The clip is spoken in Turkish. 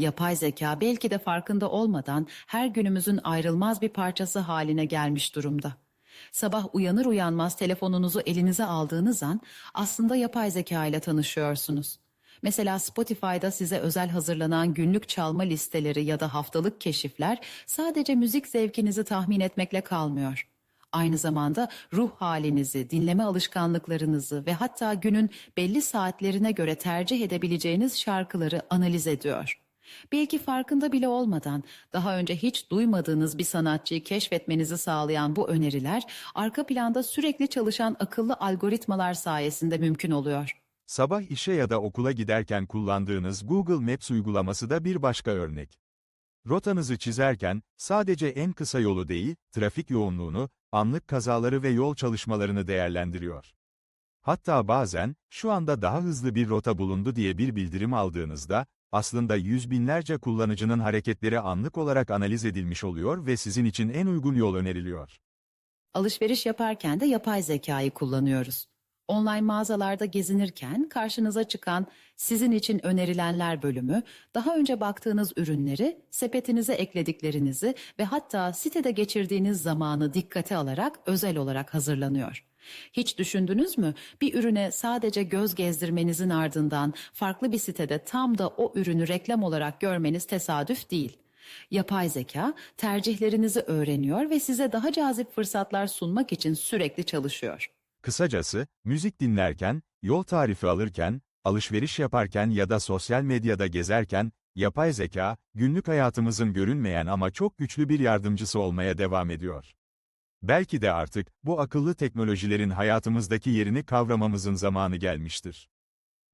Yapay zeka belki de farkında olmadan her günümüzün ayrılmaz bir parçası haline gelmiş durumda. Sabah uyanır uyanmaz telefonunuzu elinize aldığınız an aslında yapay zeka ile tanışıyorsunuz. Mesela Spotify'da size özel hazırlanan günlük çalma listeleri ya da haftalık keşifler sadece müzik zevkinizi tahmin etmekle kalmıyor. Aynı zamanda ruh halinizi, dinleme alışkanlıklarınızı ve hatta günün belli saatlerine göre tercih edebileceğiniz şarkıları analiz ediyor. Belki farkında bile olmadan daha önce hiç duymadığınız bir sanatçıyı keşfetmenizi sağlayan bu öneriler arka planda sürekli çalışan akıllı algoritmalar sayesinde mümkün oluyor. Sabah işe ya da okula giderken kullandığınız Google Maps uygulaması da bir başka örnek. Rotanızı çizerken, sadece en kısa yolu değil, trafik yoğunluğunu, anlık kazaları ve yol çalışmalarını değerlendiriyor. Hatta bazen, şu anda daha hızlı bir rota bulundu diye bir bildirim aldığınızda, aslında yüz binlerce kullanıcının hareketleri anlık olarak analiz edilmiş oluyor ve sizin için en uygun yol öneriliyor. Alışveriş yaparken de yapay zekayı kullanıyoruz. Online mağazalarda gezinirken karşınıza çıkan sizin için önerilenler bölümü, daha önce baktığınız ürünleri, sepetinize eklediklerinizi ve hatta sitede geçirdiğiniz zamanı dikkate alarak özel olarak hazırlanıyor. Hiç düşündünüz mü? Bir ürüne sadece göz gezdirmenizin ardından farklı bir sitede tam da o ürünü reklam olarak görmeniz tesadüf değil. Yapay zeka tercihlerinizi öğreniyor ve size daha cazip fırsatlar sunmak için sürekli çalışıyor. Kısacası, müzik dinlerken, yol tarifi alırken, alışveriş yaparken ya da sosyal medyada gezerken, yapay zeka, günlük hayatımızın görünmeyen ama çok güçlü bir yardımcısı olmaya devam ediyor. Belki de artık, bu akıllı teknolojilerin hayatımızdaki yerini kavramamızın zamanı gelmiştir.